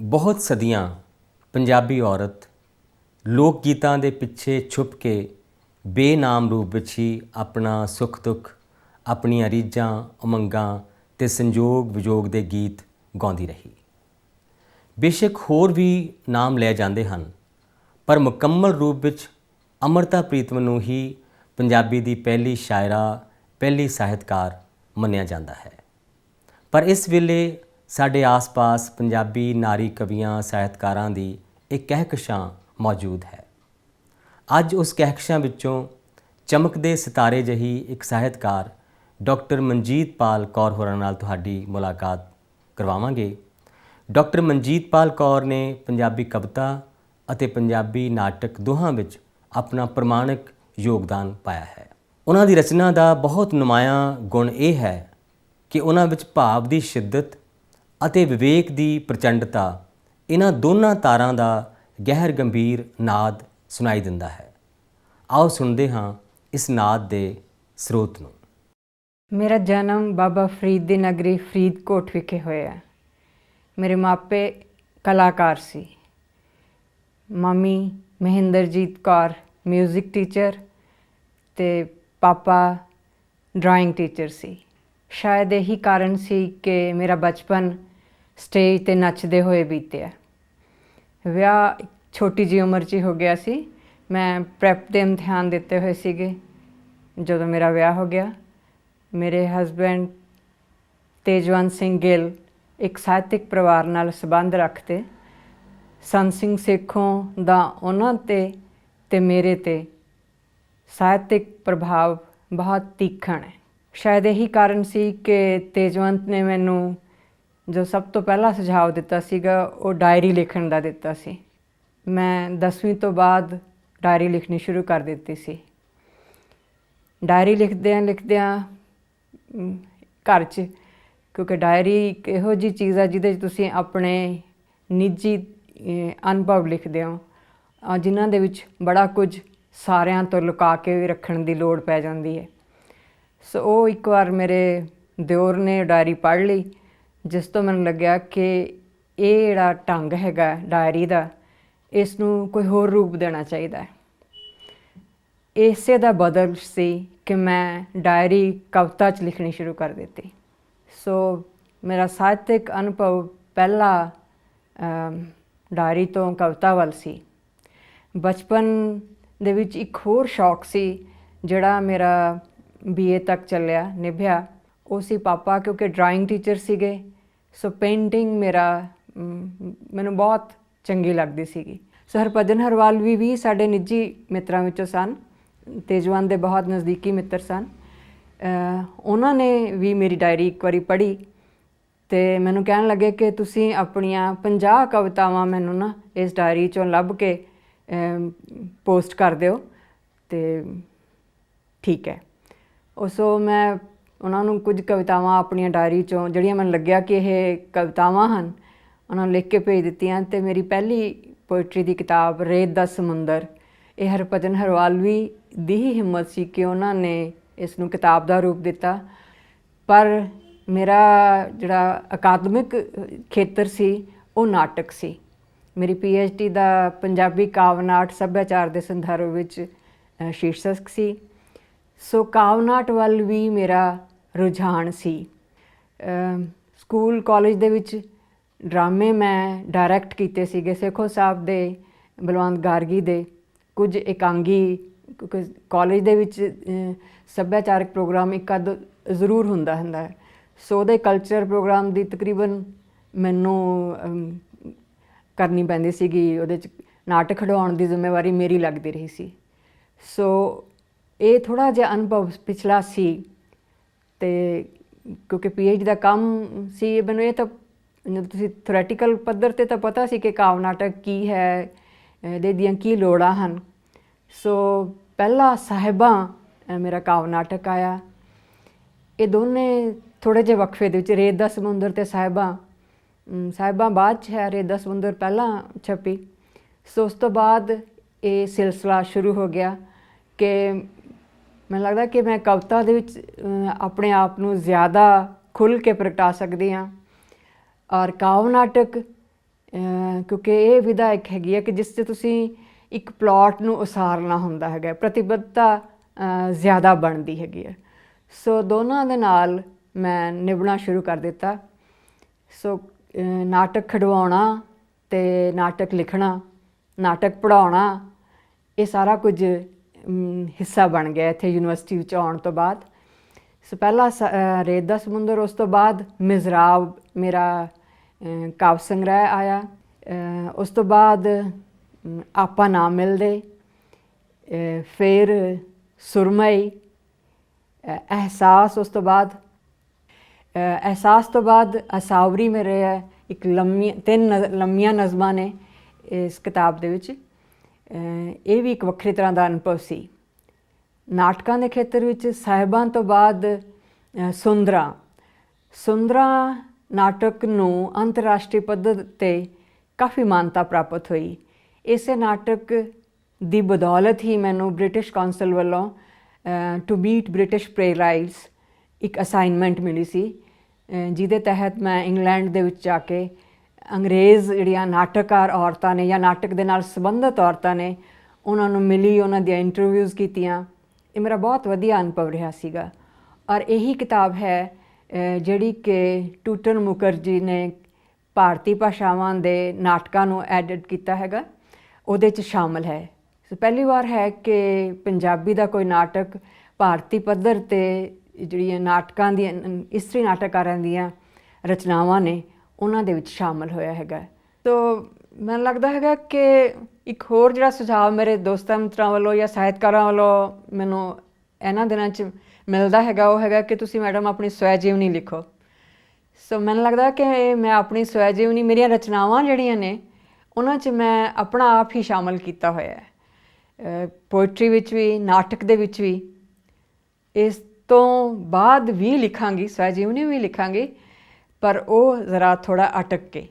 ਬਹੁਤ ਸਦੀਆਂ ਪੰਜਾਬੀ ਔਰਤ ਲੋਕ ਗੀਤਾਂ ਦੇ ਪਿੱਛੇ ਛੁਪ ਕੇ ਬੇਨਾਮ ਰੂਪ ਵਿੱਚ ਹੀ ਆਪਣਾ ਸੁੱਖ ਦੁੱਖ, ਆਪਣੀਆਂ ਰੀਝਾਂ, ਉਮੰਗਾਂ ਤੇ ਸੰਜੋਗ ਵਿਜੋਗ ਦੇ ਗੀਤ ਗਾਉਂਦੀ ਰਹੀ। ਬੇਸ਼ੱਕ ਹੋਰ ਵੀ ਨਾਮ ਲੈ ਜਾਂਦੇ ਹਨ, ਪਰ ਮੁਕੰਮਲ ਰੂਪ ਵਿੱਚ ਅਮਰਤਾ ਪ੍ਰੀਤਮ ਨੂੰ ਹੀ ਪੰਜਾਬੀ ਦੀ ਪਹਿਲੀ ਸ਼ਾਇਰਾ, ਪਹਿਲੀ ਸਾਹਿਤਕਾਰ ਮੰਨਿਆ ਜਾਂਦਾ ਹੈ। ਪਰ ਇਸ ਵੇਲੇ ਸਾਡੇ ਆਸ-ਪਾਸ ਪੰਜਾਬੀ ਨਾਰੀ ਕਵੀਆਂ, ਸਾਹਿਤਕਾਰਾਂ ਦੀ ਇੱਕ ਕਹਿਕਸ਼ਾਂ ਮੌਜੂਦ ਹੈ। ਅੱਜ ਉਸ ਕਹਿਕਸ਼ਾਂ ਵਿੱਚੋਂ ਚਮਕਦੇ ਸਿਤਾਰੇ ਜਹੀ ਇੱਕ ਸਾਹਿਤਕਾਰ ਡਾਕਟਰ ਮਨਜੀਤ ਪਾਲ ਕੌਰ ਹੋਰਾਂ ਨਾਲ ਤੁਹਾਡੀ ਮੁਲਾਕਾਤ ਕਰਵਾਵਾਂਗੇ। ਡਾਕਟਰ ਮਨਜੀਤ ਪਾਲ ਕੌਰ ਨੇ ਪੰਜਾਬੀ ਕਵਿਤਾ ਅਤੇ ਪੰਜਾਬੀ ਨਾਟਕ ਦੋਹਾਂ ਵਿੱਚ ਆਪਣਾ ਪ੍ਰਮਾਣਿਕ ਯੋਗਦਾਨ ਪਾਇਆ ਹੈ। ਉਹਨਾਂ ਦੀ ਰਚਨਾ ਦਾ ਬਹੁਤ ਨੁਮਾਇਆਂ ਗੁਣ ਇਹ ਹੈ ਕਿ ਉਹਨਾਂ ਵਿੱਚ ਭਾਵ ਦੀ ਸ਼ਿੱਦਤ ਅਤੇ ਵਿਵੇਕ ਦੀ ਪ੍ਰਚੰਡਤਾ ਇਹਨਾਂ ਦੋਨਾਂ ਤਾਰਾਂ ਦਾ ਗਹਿਰ ਗੰਭੀਰ ਨਾਦ ਸੁਣਾਈ ਦਿੰਦਾ ਹੈ। ਆਓ ਸੁਣਦੇ ਹਾਂ ਇਸ ਨਾਦ ਦੇ ਸਰੋਤ ਨੂੰ। ਮੇਰਾ ਜਨਮ ਬਾਬਾ ਫਰੀਦ ਦੀ ਨਗਰੀ ਫਰੀਦਕੋਟ ਵਿਖੇ ਹੋਇਆ ਮੇਰੇ ਮਾਪੇ ਕਲਾਕਾਰ ਸੀ। ਮੰਮੀ ਮਹਿੰਦਰਜੀਤ ਕੌਰ 뮤직 ਟੀਚਰ ਤੇ ਪਾਪਾ ਡਰਾਇੰਗ ਟੀਚਰ ਸੀ। ਸ਼ਾਇਦ ਇਹੀ ਕਾਰਨ ਸੀ ਕਿ ਮੇਰਾ ਬਚਪਨ ਸਟੇਜ ਤੇ ਨੱਚਦੇ ਹੋਏ ਬੀਤਿਆ। ਵਿਆਹ ਛੋਟੀ ਜੀ ਉਮਰ 'ਚ ਹੀ ਹੋ ਗਿਆ ਸੀ। ਮੈਂ ਪ੍ਰੈਪ ਦੇ ਇਮਤਿਹਾਨ ਦਿੱਤੇ ਹੋਏ ਸੀਗੇ। ਜਦੋਂ ਮੇਰਾ ਵਿਆਹ ਹੋ ਗਿਆ, ਮੇਰੇ ਹਸਬੰਡ ਤੇਜਵੰਤ ਸਿੰਘ ਗਿੱਲ ਇੱਕ ਸਾਹਿਤਿਕ ਪਰਿਵਾਰ ਨਾਲ ਸੰਬੰਧ ਰੱਖਦੇ। ਸੰਤ ਸਿੰਘ ਸੇਖੋਂ ਦਾ ਉਹਨਾਂ ਤੇ ਤੇ ਮੇਰੇ ਤੇ ਸਾਹਿਤਿਕ ਪ੍ਰਭਾਵ ਬਹੁਤ ਤੀਖਣ ਹੈ। ਸ਼ਾਇਦ ਇਹੀ ਕਾਰਨ ਸੀ ਕਿ ਤੇਜਵੰਤ ਨੇ ਮੈਨੂੰ ਜੋ ਸਭ ਤੋਂ ਪਹਿਲਾ ਸੁਝਾਅ ਦਿੱਤਾ ਸੀਗਾ, ਉਹ ਡਾਇਰੀ ਲਿਖਣ ਦਾ ਦਿੱਤਾ ਸੀ। ਮੈਂ 10ਵੀਂ ਤੋਂ ਬਾਅਦ ਡਾਇਰੀ ਲਿਖਣੀ ਸ਼ੁਰੂ ਕਰ ਦਿੱਤੀ ਸੀ। ਡਾਇਰੀ ਲਿਖਦਿਆਂ ਲਿਖਦਿਆਂ ਘਰ 'ਚ, ਕਿਉਂਕਿ ਡਾਇਰੀ ਇੱਕ ਇਹੋ ਜੀ ਚੀਜ਼ ਆ ਜਿਹਦੇ 'ਚ ਤੁਸੀਂ ਆਪਣੇ ਨਿੱਜੀ ਅਨੁਭਵ ਲਿਖਦੇ ਹੋ। ਜਿਨ੍ਹਾਂ ਦੇ ਵਿੱਚ ਬੜਾ ਕੁਝ ਸਾਰਿਆਂ ਤੋਂ ਲੁਕਾ ਕੇ ਵੀ ਰੱਖਣ ਦੀ ਲੋੜ ਪੈ ਜਾਂਦੀ ਹੈ। ਸੋ ਉਹ ਇੱਕ ਵਾਰ ਮੇਰੇ ਦਿਓਰ ਨੇ ਡਾਇਰੀ ਪੜ੍ਹ ਲਈ। ਜਿਸ ਤੋਂ ਮੈਨੂੰ ਲੱਗਿਆ ਕਿ ਇਹ ਜਿਹੜਾ ਢੰਗ ਹੈਗਾ ਡਾਇਰੀ ਦਾ ਇਸ ਨੂੰ ਕੋਈ ਹੋਰ ਰੂਪ ਦੇਣਾ ਚਾਹੀਦਾ ਹੈ। ਇਸੇ ਦਾ ਬਦਲ ਸੀ ਕਿ ਮੈਂ ਡਾਇਰੀ ਕਵਿਤਾ ਚ ਲਿਖਣੀ ਸ਼ੁਰੂ ਕਰ ਦਿੱਤੀ। ਸੋ ਮੇਰਾ ਸਾਹਿਤਿਕ ਅਨੁਭਵ ਪਹਿਲਾ ਡਾਇਰੀ ਤੋਂ ਕਵਿਤਾ ਵੱਲ ਸੀ। ਬਚਪਨ ਦੇ ਵਿੱਚ ਇੱਕ ਹੋਰ ਸ਼ੌਕ ਸੀ ਜਿਹੜਾ ਮੇਰਾ ਬੀਏ ਤੱਕ ਚੱਲਿਆ, ਨਿਭਿਆ। ਉਹ ਸੀ ਪਾਪਾ ਕਿਉਂਕਿ ਡਰਾਇੰਗ ਟੀਚਰ ਸੀਗੇ। ਸੋ ਪੇਂਟਿੰਗ ਮੇਰਾ ਮੈਨੂੰ ਬਹੁਤ ਚੰਗੀ ਲੱਗਦੀ ਸੀਗੀ। ਸੋ ਹਰਭਜਨ ਹਰਵਾਲ ਵੀ ਵੀ ਸਾਡੇ ਨਿੱਜੀ ਮਿੱਤਰਾਂ ਵਿੱਚੋਂ ਸਨ। ਤੇਜਵਾਨ ਦੇ ਬਹੁਤ ਨਜ਼ਦੀਕੀ ਮਿੱਤਰ ਸਨ। ਉਹਨਾਂ ਨੇ ਵੀ ਮੇਰੀ ਡਾਇਰੀ ਇੱਕ ਵਾਰੀ ਪੜ੍ਹੀ। ਤੇ ਮੈਨੂੰ ਕਹਿਣ ਲੱਗੇ ਕਿ ਤੁਸੀਂ ਆਪਣੀਆਂ 50 ਕਵਿਤਾਵਾਂ ਮੈਨੂੰ ਨਾ ਇਸ ਡਾਇਰੀ ਚੋਂ ਲੱਭ ਕੇ ਪੋਸਟ ਕਰ ਦਿਓ। ਤੇ ਠੀਕ ਹੈ। ਉਸੋ ਮੈਂ ਉਹਨਾਂ ਨੂੰ ਕੁਝ ਕਵਿਤਾਵਾਂ ਆਪਣੀਆਂ ਡਾਇਰੀ ਚੋਂ, ਜਿਹੜੀਆਂ ਮੈਨੂੰ ਲੱਗਿਆ ਕਿ ਇਹ ਕਵਿਤਾਵਾਂ ਹਨ, ਉਹਨਾਂ ਨੂੰ ਲਿਖ ਕੇ ਭੇਜ ਦਿੱਤੀਆਂ ਤੇ ਮੇਰੀ ਪਹਿਲੀ ਪੋਇਟਰੀ ਦੀ ਕਿਤਾਬ, ਰੇਤ ਦਾ ਸਮੁੰਦਰ, ਇਹ ਹਰਭਜਨ ਹਰਵਾਲਵੀ ਦੀ ਹੀ ਹਿੰਮਤ ਸੀ ਕਿ ਉਹਨਾਂ ਨੇ ਇਸ ਨੂੰ ਕਿਤਾਬ ਦਾ ਰੂਪ ਦਿੱਤਾ। ਪਰ ਮੇਰਾ ਜਿਹੜਾ ਅਕਾਦਮਿਕ ਖੇਤਰ ਸੀ, ਉਹ ਨਾਟਕ ਸੀ। ਮੇਰੀ ਡੀ ਦਾ ਪੰਜਾਬੀ ਕਾਵਨਾਟ ਸੱਭਿਆਚਾਰ ਦੇ ਸੰਦਰਭ ਵਿੱਚ ਸ਼ੀਰਸ਼ਕ ਸੀ। ਸੋ ਕਾਵਨਾਟ ਵੱਲ ਵੀ ਮੇਰਾ ਰੁਝਾਨ ਸੀ। ਸਕੂਲ, ਕਾਲਜ ਦੇ ਵਿੱਚ ਡਰਾਮੇ ਮੈਂ ਡਾਇਰੈਕਟ ਕੀਤੇ ਸੀਗੇ ਸੇਖੋ ਸਾਹਿਬ ਦੇ, ਬਲਵੰਤ ਗਾਰਗੀ ਦੇ। ਕੁਝ ਇਕਾਂਗੀ ਕਿਉਂਕਿ ਕਾਲਜ ਦੇ ਵਿੱਚ ਸੱਭਿਆਚਾਰਕ ਪ੍ਰੋਗਰਾਮ ਇੱਕ ਅੱਧ ਜ਼ਰੂਰ ਹੁੰਦਾ ਹੁੰਦਾ ਹੈ। ਸੋ ਉਹਦੇ ਕਲਚਰ ਪ੍ਰੋਗਰਾਮ ਦੀ ਤਕਰੀਬਨ ਮੈਨੂੰ ਕਰਨੀ ਪੈਂਦੀ ਸੀਗੀ। ਉਹਦੇ ਚ ਨਾਟਕ ਖਿਡਾਉਣ ਦੀ ਜ਼ਿੰਮੇਵਾਰੀ ਮੇਰੀ ਲੱਗਦੀ ਰਹੀ ਸੀ। ਸੋ ਇਹ ਥੋੜਾ ਜਿਹਾ ਅਨੁਭਵ ਪਿਛਲਾ ਸੀ। ਤੇ ਕਿਉਂਕਿ ਪੀਐਚਡੀ ਦਾ ਕੰਮ ਸੀ, ਮੈਨੂੰ ਇਹ ਤਾਂ, ਜਦੋਂ ਤੁਸੀਂ ਥਿਓਰੈਟੀਕਲ ਪੱਧਰ ਤੇ ਤਾਂ ਪਤਾ ਸੀ ਕਿ ਕਾਵ ਨਾਟਕ ਕੀ ਹੈ, ਇਹਦੇ ਦੀਆਂ ਕੀ ਲੋੜਾਂ ਹਨ। ਸੋ ਪਹਿਲਾ ਸਾਹਿਬਾਂ ਮੇਰਾ ਕਾਵ ਨਾਟਕ ਆਇਆ। ਇਹ ਦੋਨੇ ਥੋੜੇ ਜਿਹੇ ਵਕਫੇ ਦੇ ਵਿੱਚ, ਰੇਤ ਦਾ ਸਮੁੰਦਰ ਤੇ ਸਾਹਿਬਾਂ। ਸਾਹਿਬਾਂ ਬਾਅਦ ਚ ਹੈ, ਰੇਤ ਦਾ ਸਮੁੰਦਰ ਪਹਿਲਾਂ ਛਪੀ। ਸੋ ਉਸ ਤੋਂ ਬਾਅਦ ਇਹ ਸਿਲਸਿਲਾ ਸ਼ੁਰੂ ਹੋ ਗਿਆ ਕਿ ਮੈਨੂੰ ਲੱਗਦਾ ਕਿ ਮੈਂ ਕਵਿਤਾ ਦੇ ਵਿੱਚ ਆਪਣੇ ਆਪ ਨੂੰ ਜ਼ਿਆਦਾ ਖੁੱਲ ਕੇ ਪ੍ਰਗਟਾ ਸਕਦੀ ਹਾਂ। ਔਰ ਕਾਵ ਨਾਟਕ ਕਿਉਂਕਿ ਇਹ ਵਿਧਾ ਇੱਕ ਹੈਗੀ ਹੈ ਕਿ ਜਿਸ 'ਚ ਤੁਸੀਂ ਇੱਕ ਪਲਾਟ ਨੂੰ ਉਸਾਰਨਾ ਹੁੰਦਾ ਹੈਗਾ, ਪ੍ਰਤੀਬੱਧਤਾ ਜ਼ਿਆਦਾ ਬਣਦੀ ਹੈਗੀ ਹੈ ਸੋ ਦੋਨਾਂ ਦੇ ਨਾਲ ਮੈਂ ਨਿਭਣਾ ਸ਼ੁਰੂ ਕਰ ਦਿੱਤਾ। ਸੋ ਨਾਟਕ ਖਿਡਵਾਉਣਾ ਤੇ ਨਾਟਕ ਲਿਖਣਾ, ਨਾਟਕ ਪੜਾਉਣਾ ਇਹ ਸਾਰਾ ਕੁਝ ਹਿੱਸਾ ਬਣ ਗਿਆ ਇੱਥੇ ਯੂਨੀਵਰਸਿਟੀ ਵਿੱਚ ਆਉਣ ਤੋਂ ਬਾਅਦ। ਸੋ ਪਹਿਲਾ ਰੇਤ ਦਾ ਸਮੁੰਦਰ ਉਸ ਤੋਂ ਬਾਅਦ ਮਿਜ਼ਰਾਬ ਮੇਰਾ ਅਹ, ਕਾਵ ਸੰਗ੍ਰਹਿ ਆਇਆ। ਉਸ ਤੋਂ ਬਾਅਦ ਅਮ, ਆਪਾ ਨਾ ਮਿਲਦੇ। ਫਿਰ ਸੁਰਮਈ ਅਹਿਸਾਸ ਉਸ ਤੋਂ ਬਾਅਦ। ਅਹਿਸਾਸ ਤੋਂ ਬਾਅਦ ਅਸਾਵਰੀ ਮੇਰੇ ਇੱਕ ਲੰਮੀ ਤਿੰਨ ਨਜ਼- ਲੰਮੀਆਂ ਨਜ਼ਮਾਂ ਨੇ ਇਸ ਕਿਤਾਬ ਦੇ ਵਿੱਚ। ਇਹ ਵੀ ਇੱਕ ਵੱਖਰੀ ਤਰ੍ਹਾਂ ਦਾ ਅਨੁਭਵ ਸੀ। ਨਾਟਕਾਂ ਦੇ ਖੇਤਰ ਵਿੱਚ ਸਾਹਿਬਾਂ ਤੋਂ ਬਾਅਦ ਅਹ, ਸੁੰਦਰਾਂ। ਸੁੰਦਰਾਂ ਨਾਟਕ ਨੂੰ ਅੰਤਰਰਾਸ਼ਟਰੀ ਪੱਧਰ ਤੇ ਕਾਫੀ ਮਾਨਤਾ ਪ੍ਰਾਪਤ ਹੋਈ। ਇਸੇ ਨਾਟਕ ਦੀ ਬਦੌਲਤ ਹੀ ਮੈਨੂੰ ਬ੍ਰਿਟਿਸ਼ ਕੌਂਸਲ ਵੱਲੋਂ ਟੂ ਮੀਟ ਬ੍ਰਿਟਿਸ਼ ਪਲੇਰਾਈਟਸ ਇੱਕ ਅਸਾਈਨਮੈਂਟ ਮਿਲੀ ਸੀ ਜਿਹਦੇ ਤਹਿਤ ਮੈਂ ਇੰਗਲੈਂਡ ਦੇ ਵਿੱਚ ਜਾ ਕੇ ਅੰਗਰੇਜ਼ ਜਿਹੜੀਆਂ ਨਾਟਕਕਾਰ ਔਰਤਾਂ ਨੇ ਜਾਂ ਨਾਟਕ ਦੇ ਨਾਲ ਸੰਬੰਧਿਤ ਔਰਤਾਂ ਨੇ ਉਹਨਾਂ ਨੂੰ ਮਿਲੀ ਉਹਨਾਂ ਦੀਆਂ ਇੰਟਰਵਿਊਜ਼ ਕੀਤੀਆਂ। ਇਹ ਮੇਰਾ ਬਹੁਤ ਵਧੀਆ ਅਨੁਭਵ ਰਿਹਾ ਸੀਗਾ। ਔਰ ਇਹੀ ਕਿਤਾਬ ਹੈ ਜਿਹੜੀ ਕਿ ਟੂਟਨ ਮੁਖਰਜੀ ਨੇ ਭਾਰਤੀ ਭਾਸ਼ਾਵਾਂ ਦੇ ਨਾਟਕਾਂ ਨੂੰ ਐਡਿਟ ਕੀਤਾ ਹੈਗਾ। ਉਹਦੇ 'ਚ ਸ਼ਾਮਲ ਹੈ। ਸੋ ਪਹਿਲੀ ਵਾਰ ਹੈ ਕਿ ਪੰਜਾਬੀ ਦਾ ਕੋਈ ਨਾਟਕ ਭਾਰਤੀ ਪੱਧਰ ਤੇ ਜਿਹੜੀਆਂ ਨਾਟਕਾਂ ਦੀਆਂ ਅਮ, ਇਸਤਰੀ ਨਾਟਕਕਾਰਾਂ ਦੀਆਂ ਰਚਨਾਵਾਂ ਨੇ ਉਹਨਾਂ ਦੇ ਵਿੱਚ ਸ਼ਾਮਲ ਹੋਇਆ ਹੈਗਾ ਤੋ ਮੈਨੂੰ ਲੱਗਦਾ ਹੈਗਾ ਕਿ ਇੱਕ ਹੋਰ ਜਿਹੜਾ ਸੁਝਾਅ ਮੇਰੇ ਦੋਸਤਾਂ ਮਿੱਤਰਾਂ ਵੱਲੋਂ ਜਾਂ ਸਾਹਿਤਕਾਰਾਂ ਵੱਲੋਂ ਮੈਨੂੰ ਇਹਨਾਂ ਦਿਨਾਂ 'ਚ ਮਿਲਦਾ ਹੈਗਾ, ਉਹ ਹੈਗਾ ਕਿ ਤੁਸੀਂ ਮੈਡਮ ਆਪਣੀ ਸਵੈ ਜੀਵਨੀ ਲਿਖੋ। ਸੋ ਮੈਨੂੰ ਲੱਗਦਾ ਕਿ ਮੈਂ ਆਪਣੀ ਸਵੈ ਜੀਵਨੀ ਮੇਰੀਆਂ ਰਚਨਾਵਾਂ ਜਿਹੜੀਆਂ ਨੇ, ਉਹਨਾਂ 'ਚ ਮੈਂ ਆਪਣਾ ਆਪ ਹੀ ਸ਼ਾਮਲ ਕੀਤਾ ਹੋਇਆ ਹੈ। ਪੋਇਟਰੀ ਵਿੱਚ ਵੀ, ਨਾਟਕ ਦੇ ਵਿੱਚ ਵੀ। ਇਸ ਤੋਂ ਬਾਅਦ ਵੀ ਲਿਖਾਂਗੀ ਸਵੈ ਜੀਵਨੀ ਵੀ ਲਿਖਾਂਗੀ। ਪਰ ਉਹ ਜ਼ਰਾ ਥੋੜਾ ਅਟਕ ਕੇ।